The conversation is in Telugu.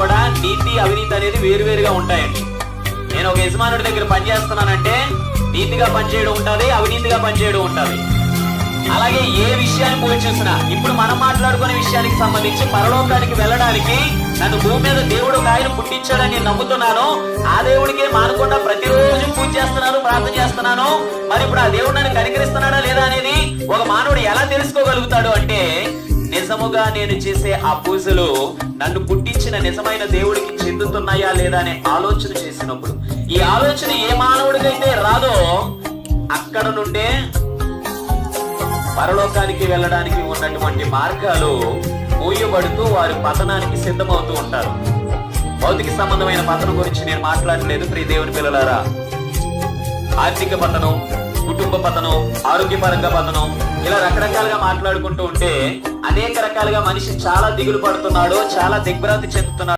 కూడా నీతి అవినీతి అనేది వేరువేరుగా ఉంటాయండి. నేను ఒక యజమానుడి దగ్గర పనిచేస్తున్నానంటే నీతిగా పనిచేయడం ఉంటుంది అవినీతిగా పనిచేయడం ఉంటుంది. అలాగే ఏ విషయాన్ని పోయి చూసినా ఇప్పుడు మనం మాట్లాడుకునే విషయానికి సంబంధించి పరలోకానికి వెళ్ళడానికి నన్ను భూమి మీద దేవుడు ఒక ఆయన పుట్టించాడని నేను నమ్ముతున్నాను. ఆ దేవుడికే మానకుండా ప్రతిరోజు పూజ చేస్తున్నాను ప్రార్థన చేస్తున్నాను. మరి ఇప్పుడు ఆ దేవుడు నన్ను కనికరిస్తున్నాడా లేదా అనేది ఒక మానవుడు ఎలా తెలుసుకోగలుగుతాడు అంటే నిజముగా నేను చేసే ఆ పూజలు నన్ను పుట్టించిన నిజమైన దేవుడికి చెందుతున్నాయా లేదా అనే ఆలోచన చేసినప్పుడు ఈ ఆలోచన ఏ మానవుడికైతే రాదో అక్కడ నుండే పరలోకానికి వెళ్ళడానికి ఉన్నటువంటి మార్గాలు మూయబడుతూ వారి పతనానికి సిద్ధమవుతూ ఉంటారు. భౌతిక సంబంధమైన పతనం గురించి నేను మాట్లాడలేదు ప్రియ దేవుని పిల్లలారా. ఆర్థిక పతనం కుటుంబ పతనం ఆరోగ్యపరంగా పతనం ఇలా రకరకాలుగా మాట్లాడుకుంటూ ఉంటే అనేక రకాలుగా మనిషి చాలా దిగులు పడుతున్నాడు చాలా దిగ్భ్రాంతి చెందుతున్నాడు.